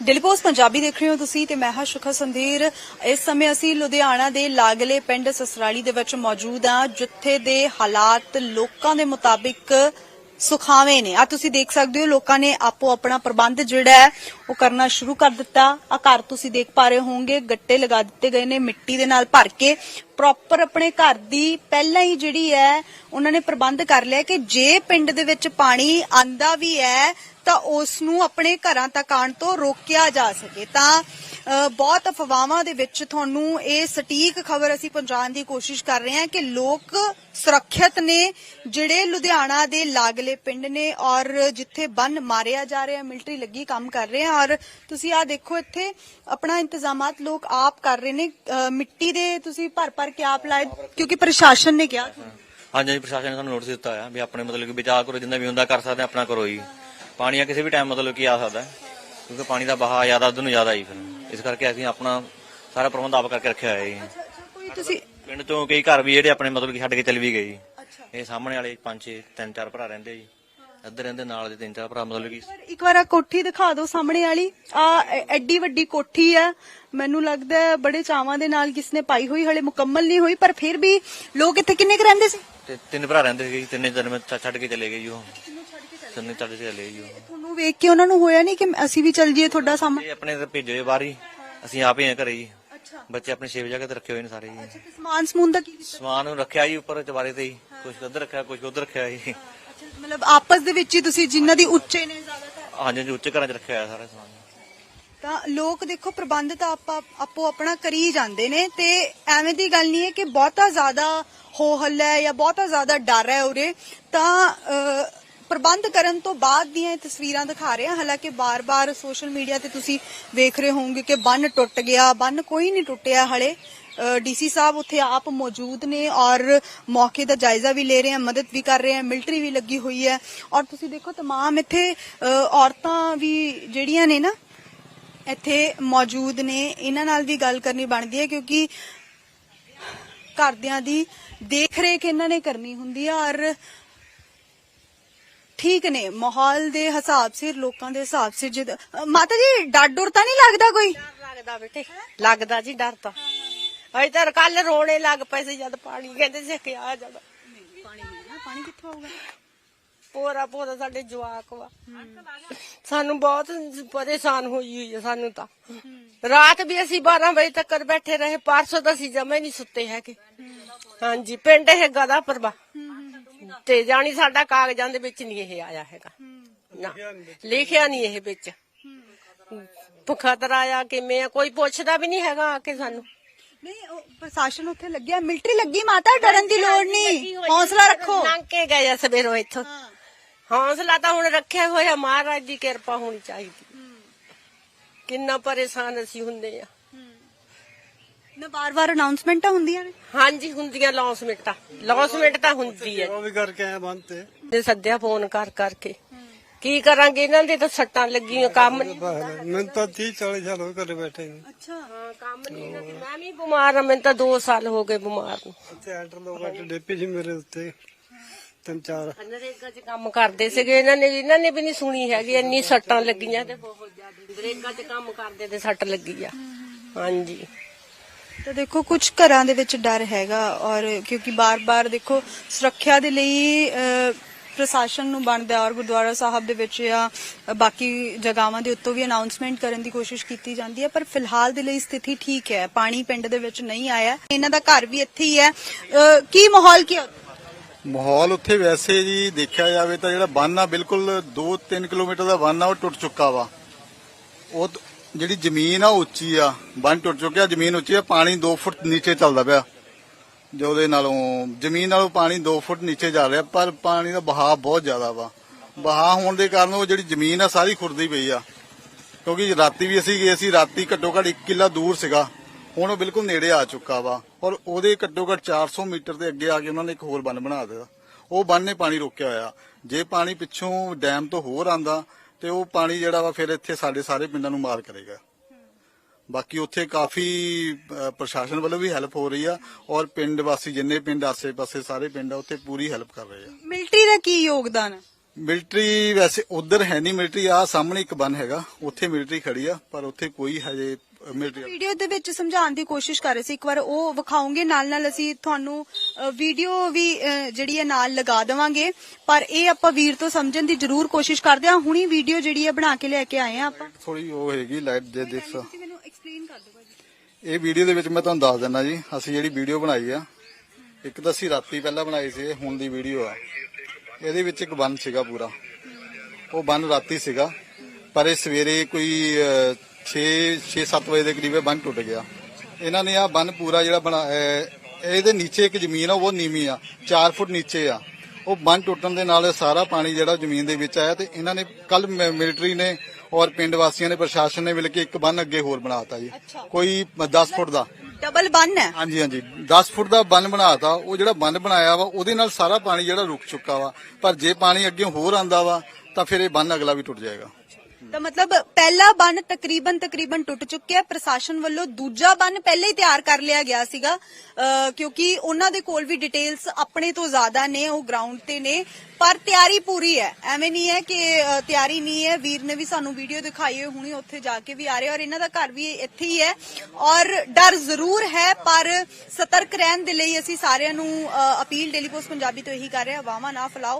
Daily post Punjabi ਦੇਖ ਰਹੇ ਹੋ ਤੁਸੀਂ ਤੇ ਮੈਂ ਹਾਂ ਸ਼ੁਖਾ ਸੰਧੀਰ। ਇਸ ਸਮੇਂ ਅਸੀਂ ਲੁਧਿਆਣਾ ਦੇ ਲਾਗਲੇ ਪਿੰਡ ਸਸਰਾਲੀ ਦੇ ਵਿੱਚ ਮੌਜੂਦ ਹਾਂ, ਜਿੱਥੇ ਦੇ ਹਾਲਾਤ ਲੋਕਾਂ ਦੇ ਮੁਤਾਬਿਕ ਸੁਖਾਵੇਂ ਨੇ। ਆ ਤੁਸੀਂ ਦੇਖ ਸਕਦੇ ਹੋ, ਲੋਕਾਂ ਨੇ ਆਪੋ ਆਪਣਾ ਪ੍ਰਬੰਧ ਜਿਹੜਾ ਹੈ, ਉਹ ਕਰਨਾ ਸ਼ੁਰੂ ਕਰ ਦਿੱਤਾ। ਆ ਘਰ ਤੁਸੀਂ ਦੇਖ ਪਾ ਰਹੇ ਹੋਵੋਗੇ, ਗੱਟੇ ਲਗਾ ਦਿੱਤੇ ਗਏ ਨੇ ਮਿੱਟੀ ਦੇ ਨਾਲ ਭਰ ਕੇ। ਪ੍ਰੋਪਰ ਆਪਣੇ ਘਰ ਦੀ ਪਹਿਲਾਂ ਹੀ ਜਿਹੜੀ ਹੈ, ਉਹਨਾਂ ਨੇ ਪ੍ਰਬੰਧ ਕਰ ਲਿਆ ਕਿ ਜੇ ਪਿੰਡ ਦੇ ਵਿੱਚ ਪਾਣੀ ਆਂਦਾ ਵੀ ਹੈ ਤਾਂ ਉਸ ਨੂੰ ਆਪਣੇ ਘਰਾਂ ਤੱਕ ਆਉਣ ਤੋਂ ਰੋਕਿਆ ਜਾ ਸਕੇ। ਤਾਂ ਬਹੁਤ ਅਫਵਾਹਾਂ ਦੇ ਵਿੱਚ ਤੁਹਾਨੂੰ ਇਹ ਸਟੀਕ ਖਬਰ ਅਸੀਂ ਪਹੁੰਚਾਉਣ ਦੀ ਕੋਸ਼ਿਸ਼ ਕਰ ਰਹੇ ਹਾਂ ਕਿ ਲੋਕ ਸੁਰੱਖਿਅਤ ਨੇ, ਜਿਹੜੇ ਲੁਧਿਆਣਾ ਦੇ ਲਾਗਲੇ ਪਿੰਡ ਨੇ ਔਰ ਜਿੱਥੇ ਬੰਨ ਮਾਰਿਆ ਜਾ ਰਿਹਾ, ਮਿਲਟਰੀ ਲੱਗੀ ਕੰਮ ਕਰ ਰਹੇ ਆ ਔਰ ਤੁਸੀਂ ਆ ਦੇਖੋ ਇੱਥੇ, ਆਪਣਾ ਇੰਤਜ਼ਾਮਾਤ ਲੋਕ ਆਪ ਕਰ ਰਹੇ ਨੇ। ਮਿੱਟੀ ਦੇ ਤੁਸੀਂ ਭਰ ਭਰ ਕੇ ਆਪ ਲਾਏ, ਕਿਉਂਕਿ ਪ੍ਰਸ਼ਾਸਨ ਨੇ ਕਿਹਾ। ਹਾਂਜੀ ਪ੍ਰਸ਼ਾਸਨ ਨੇ ਸਾਨੂੰ ਨੋਟਿਸ ਦਿੱਤਾ ਆ ਵੀ ਆਪਣੇ ਮਤਲਬ ਕਿ ਬਚਾਅ ਕਰੋ, ਜਿੰਨਾ ਵੀ ਹੁੰਦਾ ਕਰ ਸਕਦੇ ਆਪਣਾ ਕਰੋ ਜੀ। ਪਾਣੀ ਆ ਕਿਸੇ ਵੀ ਟਾਈਮ ਮਤਲਬ ਕਿ ਆ ਸਕਦਾ ਹੈ, ਕਿਉਂਕਿ ਪਾਣੀ ਦਾ ਵਹਾਅ ਜ਼ਿਆਦਾ ਉਧਰ ਨੂੰ ਜ਼ਿਆਦਾ ਹੀ ਫਿਰ ਇਸ ਕਰਕੇ ਅਸੀਂ ਆਪਣਾ ਸਾਰਾ ਪ੍ਰਬੰਧ ਆਪ ਕਰਕੇ ਰੱਖਿਆ ਹੋਇਆ ਜੀ। ਕੋਈ ਤੁਸੀਂ ਪਿੰਡ ਤੋਂ ਕਈ ਘਰ ਵੀ ਜਿਹੜੇ ਆਪਣੇ ਮਤਲਬ ਕਿ ਛੱਡ ਕੇ ਚੱਲ ਵੀ ਗਏ ਜੀ। ਇਹ ਸਾਹਮਣੇ ਵਾਲੇ ਪੰਜ ਛੇ ਤਿੰਨ ਚਾਰ ਭਰਾ ਰਹਿੰਦੇ ਜੀ। ਇੱਧਰ ਰਹਿੰਦੇ ਨਾਲ ਦੇ ਤਿੰਨ ਚਾਰ ਭਰਾ ਮਤਲਬ ਕਿ ਇੱਕ ਵਾਰ ਆ ਕੋਠੀ ਦਿਖਾ ਦਿਓ ਸਾਹਮਣੇ ਵਾਲੀ। ਆ ਐਡੀ ਵੱਡੀ ਕੋਠੀ ਆ। ਮੈਨੂੰ ਲੱਗਦਾ ਹੈ ਬੜੇ ਚਾਵਾਂ ਦੇ ਨਾਲ ਕਿਸਨੇ ਪਾਈ ਹੋਈ ਹਲੇ ਮੁਕੰਮਲ ਨਹੀਂ ਹੋਈ ਪਰ ਫਿਰ ਵੀ ਲੋਕ ਇੱਥੇ ਕਿੰਨੇ ਕੁ ਰਹਿੰਦੇ ਸੀ? ਤੇ ਤਿੰਨ ਭਰਾ ਰਹਿੰਦੇ ਸੀ ਜੀ, ਤਿੰਨੇ ਦਿਨ ਮੈਂ ਛੱਡ ਛੱਡ ਕੇ ਚਲੇ ਗਏ ਜੀ ਉਹ। ਛੱਡ ਕੇ ਚਲੇ ਗਏ ਜੀ ਉਹ ਤੁਹਾਨੂੰ ਵੇਖ ਕੇ ਉਹਨਾਂ ਨੂੰ ਹੋਇਆ ਨਹੀਂ ਕਿ ਅਸੀਂ ਵੀ ਚੱਲ ਜੀਏ ਤੁਹਾਡਾ ਸਾਹਮਣੇ? ਇਹ ਆਪਣੇ ਤੇ ਭੇਜੇ ਬਾਹਰ ਹੀ ਅਸੀਂ ਆਪ ਹੀ ਆ ਘਰੇ ਜੀ। ਅੱਛਾ। ਬੱਚੇ ਆਪਣੇ ਸੇਵ ਜਗ੍ਹਾ ਤੇ ਰੱਖੇ ਹੋਏ ਨੇ ਸਾਰੇ ਜੀ। ਸਮਾਨ ਸਮੂਨ ਦਾ ਕੀ ਕੀਤਾ? ਸਮਾਨ ਰੱਖਿਆ ਜੀ ਉੱਪਰ ਚਵਾਰੇ ਤੇ ਹੀ। ਕੁਝ ਉੱਧਰ ਰੱਖਿਆ ਕੁਝ ਉੱਧਰ ਰੱਖਿਆ ਜੀ। ਅੱਛਾ ਮਤਲਬ ਆਪਸ ਦੇ ਵਿੱਚ ਹੀ ਤੁਸੀਂ ਜਿਨ੍ਹਾਂ ਦੀ ਉੱਚੇ ਨੇ ਜ਼ਿਆਦਾਤਰ? ਹਾਂਜੀ ਜੀ ਉੱਚੇ ਘਰਾਂ 'ਚ ਰੱਖਿਆ ਹੋਇਆ ਸਾਰਾ ਸਮਾਨ। ਤਾਂ ਲੋਕ ਦੇਖੋ ਪ੍ਰਬੰਧ ਤਾਂ ਆਪਾਂ ਆਪੋ ਆਪਣਾ ਕਰੀ ਜਾਂਦੇ ਨੇ ਤੇ ਐਵੇਂ ਦੀ ਗੱਲ ਨਹੀਂ ਹੈ ਕਿ ਬਹੁਤਾ ਜ਼ਿਆਦਾ ਹੋ ਹੱਲਾ ਹੈ ਜਾਂ ਬਹੁਤਾ ਜ਼ਿਆਦਾ ਡਰ ਹੈ ਉਰੇ। ਤਾਂ ਅਹ, ਪ੍ਰਬੰਧ ਕਰਨ ਤੋਂ ਬਾਅਦ ਦੀਆਂ ਇਹ ਤਸਵੀਰਾਂ ਦਿਖਾ ਰਹੇ ਹਾਂ ਹਾਲਾਂਕਿ ਬਾਰ-ਬਾਰ ਸੋਸ਼ਲ ਮੀਡੀਆ ਤੇ ਤੁਸੀਂ ਵੇਖ ਰਹੇ ਹੋਵੋਗੇ ਕਿ ਬੰਨ ਟੁੱਟ ਗਿਆ ਬੰਨ ਕੋਈ ਨਹੀਂ ਟੁੱਟਿਆ ਹਲੇ ਡੀਸੀ ਸਾਹਿਬ ਉੱਥੇ ਆਪ ਮੌਜੂਦ ਨੇ ਔਰ ਮੌਕੇ ਦਾ ਜਾਇਜ਼ਾ ਵੀ ਲੈ ਰਹੇ ਹਨ ਮਦਦ ਵੀ ਕਰ ਰਹੇ ਹਨ ਮਿਲਟਰੀ ਵੀ ਲੱਗੀ ਹੋਈ ਹੈ ਔਰ ਤੁਸੀਂ ਦੇਖੋ तमाम ਇੱਥੇ ਅਹ, ਔਰਤਾਂ ਵੀ ਜਿਹੜੀਆਂ ਨੇ ਨਾ ਇੱਥੇ ਮੌਜੂਦ ਨੇ ਇਹਨਾਂ ਨਾਲ ਵੀ ਗੱਲ ਕਰਨੀ ਬਣਦੀ ਹੈ ਕਿਉਂਕਿ ਘਰਦਿਆਂ ਦੀ ਦੇਖ ਰੇਖ ਇਹਨਾਂ ਨੇ ਕਰਨੀ ਹੁੰਦੀ ਆ ਔਰ ਠੀਕ ਨੇ ਮਾਹੌਲ ਦੇ ਹਿਸਾਬ ਸਿਰ ਲੋਕਾਂ ਦੇ ਹਿਸਾਬ ਸਿਰ ਜਦ ਮਾਤਾ ਜੀ ਡਰ ਡਰ ਤਾਂ ਨਹੀਂ ਲੱਗਦਾ ਕੋਈ? ਲੱਗਦਾ ਬੇਟੇ ਲੱਗਦਾ ਜੀ ਡਰ ਤਾਂ। ਅਜੇ ਤਾਂ ਕੱਲ ਰੋਣੇ ਲੱਗ ਪਏ ਸੀ ਜਦ ਪਾਣੀ ਕਹਿੰਦੇ ਸੀ ਕਿ ਆ ਜਾਣਾ। ਪਾਣੀ ਨਾ ਪਾਣੀ ਕਿੱਥੋਂ ਆਊਗਾ? ਪੋਰਾ ਪੋਰਾ ਸਾਡੇ ਜਵਾਕ ਵਾ। ਸਾਨੂੰ ਬਹੁਤ ਪਰੇਸ਼ਾਨ ਹੋਈ ਹੋਈ ਹੈ ਸਾਨੂੰ ਤਾਂ। ਰਾਤ ਵੀ ਅਸੀਂ 12 ਵਜੇ ਤੱਕ ਬੈਠੇ ਰਹੇ ਪਰਸੋਂ ਤਾਂ ਅਸੀਂ ਜਮੇ ਨਹੀਂ ਸੁੱਤੇ ਹੈਗੇ। ਹਾਂਜੀ ਪਿੰਡ ਇਹ ਗਦਾ ਪਰਬਾ ਤੇ ਜਾਣੀ ਸਾਡਾ ਕਾਗਜ਼ਾਂ ਦੇ ਵਿੱਚ ਨਹੀਂ ਇਹ ਆਇਆ ਹੈਗਾ। ਨਾ ਲਿਖਿਆ ਨਹੀਂ ਇਹ ਵਿੱਚ। ਖਤਰਾ ਆ ਕਿਵੇਂ ਆ ਕੋਈ ਪੁੱਛਦਾ ਵੀ ਨਹੀਂ ਹੈਗਾ ਆ ਕੇ ਸਾਨੂੰ। ਨਹੀਂ ਉਹ ਪ੍ਰਸ਼ਾਸਨ ਉੱਥੇ ਲੱਗਿਆ ਮਿਲਟਰੀ ਲੱਗੀ ਮਾਤਾ ਡਰਨ ਦੀ ਲੋੜ ਨਹੀਂ। ਹੌਸਲਾ ਰੱਖੋ। ਲੰਘ ਕੇ ਗਏ ਆ ਸਵੇਰੋਂ ਇੱਥੋਂ। ਹੌਸਲਾ ਤਾਂ ਹੁਣ ਰੱਖਿਆ ਹੋਇਆ ਮਹਾਰਾਜ ਦੀ ਕਿਰਪਾ ਹੋਣੀ ਚਾਹੀਦੀ। ਕਿੰਨਾ ਪਰੇਸ਼ਾਨ ਅਸੀਂ ਹੁੰਦੇ ਆ। ਨਾ ਬਾਰ-ਬਾਰ ਅਨਾਉਂਸਮੈਂਟਾਂ ਹੁੰਦੀਆਂ ਨੇ। ਹਾਂਜੀ ਹੁੰਦੀਆਂ ਲੌਸਮੈਂਟਾਂ ਲੌਸਮੈਂਟ ਤਾਂ। ਹੁੰਦੀ ਹੈ। ਉਹ ਵੀ ਕਰਕੇ ਆਇਆ ਬੰਦ ਤੇ। ਤੇ ਸੱਦਿਆ ਫੋਨ ਕਰ ਕਰਕੇ। ਕੀ ਕਰਾਂਗੇ? ਇਹਨਾਂ ਦੇ ਤਾਂ ਸੱਟਾਂ ਲੱਗੀਆਂ ਕੰਮ ਨਹੀਂ ਮੈਂ ਤਾਂ 30 40 ਸਾਲ ਹੋ ਘਰੇ ਬੈਠੇ ਨੂੰ। ਅੱਛਾ। ਹਾਂ ਕੰਮ ਨਹੀਂ ਇਹਨਾਂ ਦੀ। ਮੈਂ ਵੀ ਬਿਮਾਰ ਆ ਮੈਨੂੰ ਤਾਂ 2 ਸਾਲ ਹੋ ਗਏ ਬਿਮਾਰ ਨੂੰ। ਉੱਥੇ ਐਂਟਰ ਲੋਕ ਅੱਟ ਡੇਪੀ ਸੀ ਮੇਰੇ ਉੱਤੇ। ਤਿੰਨ ਚਾਰ। ਨਰੇਗਾ 'ਚ ਕੰਮ ਕਰਦੇ ਸੀਗੇ। ਇਹਨਾਂ ਨੇ ਇਹਨਾਂ ਨੇ ਵੀ ਨਹੀਂ ਸੁਣੀ ਹੈਗੀ ਇੰਨੀ ਸੱਟਾਂ ਲੱਗੀਆਂ ਤੇ ਬਹੁਤ ਜ਼ਿਆਦਾ। ਨਰੇਗਾ 'ਚ ਕੰਮ ਕਰਦੇ ਤੇ ਸੱਟ ਲੱਗੀ ਆ। ਹਾਂਜੀ। ਤਾਂ ਦੇਖੋ ਕੁਝ ਘਰਾਂ ਦੇ ਵਿੱਚ ਡਰ ਹੈਗਾ ਔਰ ਕਿਉਂਕਿ ਬਾਰ-ਬਾਰ ਦੇਖੋ ਸੁਰੱਖਿਆ ਦੇ ਲਈ ਅਹ, ਪ੍ਰਸ਼ਾਸਨ ਨੂੰ ਬਣਦਾ ਔਰ ਗੁਰਦੁਆਰਾ ਸਾਹਿਬ ਦੇ ਵਿੱਚ ਜਾਂ ਬਾਕੀ ਜਗ੍ਹਾਵਾਂ ਦੇ ਉੱਤੋਂ ਵੀ ਅਨਾਉਂਸਮੈਂਟ ਕਰਨ ਦੀ ਕੋਸ਼ਿਸ਼ ਕੀਤੀ ਜਾਂਦੀ ਹੈ ਪਰ ਫਿਲਹਾਲ ਦੇ ਲਈ ਸਥਿਤੀ ਠੀਕ ਹੈ। ਪਾਣੀ ਪਿੰਡ ਦੇ ਵਿੱਚ ਨਹੀਂ ਆਇਆ। ਇਹਨਾਂ ਦਾ ਘਰ ਵੀ ਇੱਥੇ ਹੀ ਹੈ। ਅਹ, ਕੀ ਮਾਹੌਲ ਕੀ ਹੈ? ਮਾਹੌਲ ਉੱਥੇ ਵੈਸੇ ਜੀ ਦੇਖਿਆ ਜਾਵੇ ਤਾਂ ਜਿਹੜਾ ਬੰਨ ਆ ਬਿਲਕੁਲ 2-3 ਕਿਲੋਮੀਟਰ ਦਾ ਬੰਨ ਆ ਉਹ ਟੁੱਟ ਚੁੱਕਾ ਵਾ। ਉਹ ਜਿਹੜੀ ਜ਼ਮੀਨ ਆ ਉੱਚੀ ਆ ਬੰਨ ਟੁੱਟ ਚੁੱਕਿਆ, ਜ਼ਮੀਨ ਉੱਚੀ ਆ, ਪਾਣੀ 2 ਫੁੱਟ ਨੀਚੇ ਚੱਲਦਾ ਪਿਆ। ਜੋ ਉਹਦੇ ਨਾਲੋਂ, ਜ਼ਮੀਨ ਨਾਲੋਂ ਪਾਣੀ 2 ਫੁੱਟ ਨੀਚੇ ਜਾ ਰਿਹਾ, ਪਰ ਪਾਣੀ ਦਾ ਬਹਾਅ ਬਹੁਤ ਜ਼ਿਆਦਾ ਵਾ। ਬਹਾਅ ਹੋਣ ਦੇ ਕਾਰਨ ਉਹ ਜਿਹੜੀ ਜ਼ਮੀਨ ਆ ਸਾਰੀ ਖੁਰਦੀ ਪਈ ਆ। ਕਿਉਂਕਿ ਰਾਤੀ ਵੀ ਅਸੀਂ ਗਏ ਸੀ, ਰਾਤੀ ਘੱਟੋ ਘੱਟ 1 ਕਿੱਲਾ ਦੂਰ ਸੀਗਾ। ਹੁਣ ਉਹ ਬਿਲਕੁਲ ਨੇੜੇ ਆ ਚੁੱਕਾ ਵਾ। ਔਰ ਉਹਦੇ ਘੱਟੋ ਘੱਟ 400 ਮੀਟਰ ਦੇ ਅੱਗੇ ਆ ਕੇ ਉਹਨਾਂ ਨੇ ਇੱਕ ਹੋਰ ਬੰਨ ਬਣਾ ਦਿੱਤਾ। ਉਹ ਬੰਨ ਨੇ ਪਾਣੀ ਰੋਕਿਆ ਹੋਇਆ। ਜੇ ਪਾਣੀ ਪਿੱਛੋਂ ਡੈਮ ਤੋਂ ਹੋਰ ਆਂਦਾ ਤੇ ਉਹ ਪਾਣੀ ਜਿਹੜਾ ਵਾ ਫਿਰ ਇੱਥੇ ਸਾਡੇ ਸਾਰੇ ਪਿੰਡਾਂ ਨੂੰ ਮਾਰ ਕਰੇਗਾ। ਬਾਕੀ ਉੱਥੇ ਕਾਫੀ ਪ੍ਰਸ਼ਾਸਨ ਵੱਲੋਂ ਵੀ ਹੈਲਪ ਹੋ ਰਹੀ ਆ ਔਰ ਪਿੰਡ ਵਾਸੀ ਜਿੰਨੇ ਪਿੰਡ ਆਸੇ-ਪਾਸੇ ਸਾਰੇ ਪਿੰਡ ਆ, ਉੱਥੇ ਪੂਰੀ ਹੈਲਪ ਕਰ ਰਹੇ ਆ। ਮਿਲਟਰੀ ਦਾ ਕੀ ਯੋਗਦਾਨ ਹੈ ਮਿਲਟਰੀ ਵੈਸੇ ਉਧਰ ਹੈ ਨਹੀਂ ਮਿਲਟਰੀ ਆ ਸਾਹਮਣੇ ਇੱਕ ਬੰਨ ਹੈਗਾ ਉੱਥੇ ਮਿਲਟਰੀ ਖੜੀ ਆ ਪਰ ਉੱਥੇ ਕੋਈ ਹਜੇ ਮਿਲਟਰੀ ਵੀਡੀਓ ਦੇ ਵਿੱਚ ਸਮਝਾਉਣ ਦੀ ਕੋਸ਼ਿਸ਼ ਕਰ ਰਹੇ ਸੀ ਇੱਕ ਵਾਰ ਉਹ ਵਿਖਾਉਂਗੇ ਨਾਲ ਨਾਲ ਅਸੀਂ ਤੁਹਾਨੂੰ ਵੀਡੀਓ ਵੀ ਅ, ਜਿਹੜੀ ਹੈ ਨਾਲ ਲਗਾ ਦੇਵਾਂਗੇ ਪਰ ਇਹ ਆਪਾਂ ਵੀਰ ਤੋਂ ਸਮਝਣ ਦੀ ਜ਼ਰੂਰ ਕੋਸ਼ਿਸ਼ ਕਰਦੇ ਹਾਂ। ਹੁਣੀ ਵੀਡੀਓ ਜਿਹੜੀ ਹੈ ਬਣਾ ਕੇ ਲੈ ਕੇ ਆਏ ਆ ਆਪਾਂ। ਥੋੜੀ ਉਹ ਹੈਗੀ ਲਾਈਟ ਦੇ ਦੇਖ। ਸਕ ਤੁਸੀਂ ਮੈਨੂੰ ਐਕਸਪਲੇਨ ਕਰ ਦਿਓ ਭਾਜੀ। ਇਹ ਵੀਡੀਓ ਦੇ ਵਿੱਚ ਮੈਂ ਤੁਹਾਨੂੰ ਦੱਸ ਦਿੰਦਾ ਜੀ ਅਸੀਂ ਜਿਹੜੀ ਵੀਡੀਓ ਬਣਾਈ ਆ ਇੱਕ ਤਾਂ ਅਸੀਂ ਰਾਤੀ ਪਹਿਲਾਂ ਬਣਾਈ ਸੀ ਇਹ ਹੁਣ ਦੀ ਵੀਡੀਓ ਆ। ਇਹਦੇ ਵਿੱਚ ਇੱਕ ਬੰਨ ਸੀਗਾ ਪੂਰਾ। ਉਹ ਬੰਨ ਰਾਤੀ ਸੀਗਾ। ਪਰ ਇਹ ਸਵੇਰੇ ਕੋਈ 6 6-7 ਵਜੇ ਦੇ ਕਰੀਬ ਬੰਨ ਟੁੱਟ ਗਿਆ। ਇਹਨਾਂ ਨੇ ਆ ਬੰਨ ਪੂਰਾ ਜਿਹੜਾ ਬਣਾ ਇਹਦੇ ਨੀਚੇ ਇੱਕ ਜ਼ਮੀਨ ਆ ਉਹ ਨੀਵੀਂ ਆ 4 ਫੁੱਟ ਨੀਚੇ ਆ। ਉਹ ਬੰਨ ਟੁੱਟਣ ਦੇ ਨਾਲ ਸਾਰਾ ਪਾਣੀ ਜਿਹੜਾ ਜ਼ਮੀਨ ਦੇ ਵਿੱਚ ਆਇਆ ਤੇ ਇਹਨਾਂ ਨੇ ਕੱਲ ਮਿਲਟਰੀ ਨੇ ਔਰ ਪਿੰਡ ਵਾਸੀਆਂ ਨੇ ਪ੍ਰਸ਼ਾਸਨ ਨੇ ਮਿਲ ਕੇ ਇੱਕ ਬੰਨ ਅੱਗੇ ਹੋਰ ਬਣਾਤਾ ਜੀ। ਕੋਈ 10 ਫੁੱਟ ਦਾ। ਡਬਲ ਬੰਨ ਹੈ। ਹਾਂਜੀ ਹਾਂਜੀ। 10 ਫੁੱਟ ਦਾ ਬੰਨ ਬਣਾਤਾ, ਉਹ ਜਿਹੜਾ ਬੰਨ ਬਣਾਇਆ ਵਾ, ਉਹਦੇ ਨਾਲ ਸਾਰਾ ਪਾਣੀ ਜਿਹੜਾ ਰੁਕ ਚੁੱਕਾ ਵਾ। ਪਰ ਜੇ ਪਾਣੀ ਅੱਗੇ ਹੋਰ ਆਂਦਾ ਵਾ, ਤਾਂ ਫਿਰ ਇਹ ਬੰਨ ਅਗਲਾ ਵੀ ਟੁੱਟ ਜਾਏਗਾ। ਤਾਂ ਮਤਲਬ ਪਹਿਲਾ ਬੰਨ ਤਕਰੀਬਨ ਤਕਰੀਬਨ ਟੁੱਟ ਚੁੱਕਿਆ। ਪ੍ਰਸ਼ਾਸਨ ਵੱਲੋਂ ਦੂਜਾ ਬੰਨ ਪਹਿਲਾਂ ਹੀ ਤਿਆਰ ਕਰ ਲਿਆ ਗਿਆ ਸੀਗਾ। ਅਹ ਕਿਉਂਕਿ ਉਹਨਾਂ ਦੇ ਕੋਲ ਵੀ ਡਿਟੇਲਸ ਆਪਣੇ ਤੋਂ ਜ਼ਿਆਦਾ ਨੇ, ਉਹ ਗਰਾਊਂਡ ਤੇ ਨੇ। ਪਰ ਤਿਆਰੀ ਪੂਰੀ ਹੈ। ਐਵੇਂ ਨਹੀਂ ਹੈ ਕਿ ਤਿਆਰੀ ਨਹੀਂ ਹੈ। ਵੀਰ ਨੇ ਵੀ ਸਾਨੂੰ ਵੀਡੀਓ ਦਿਖਾਈ ਹੋਈ, ਹੁਣੀ ਉੱਥੇ ਜਾ ਕੇ ਵੀ ਆ ਰਹੇ ਔਰ ਇਹਨਾਂ ਦਾ ਘਰ ਵੀ ਇੱਥੇ ਹੀ ਹੈ। ਔਰ ਡਰ ਜ਼ਰੂਰ ਹੈ, ਪਰ ਸਤਰਕ ਰਹਿਣ ਦੇ ਲਈ ਅਸੀਂ ਸਾਰਿਆਂ ਨੂੰ ਅਪੀਲ ਡੇਲੀ ਪੋਸਟ ਪੰਜਾਬੀ ਤੋਂ ਇਹੀ ਕਰ ਰਹੇ ਹਾਂ। ਵਾਵਾ ਨਾ ਫਲਾਓ।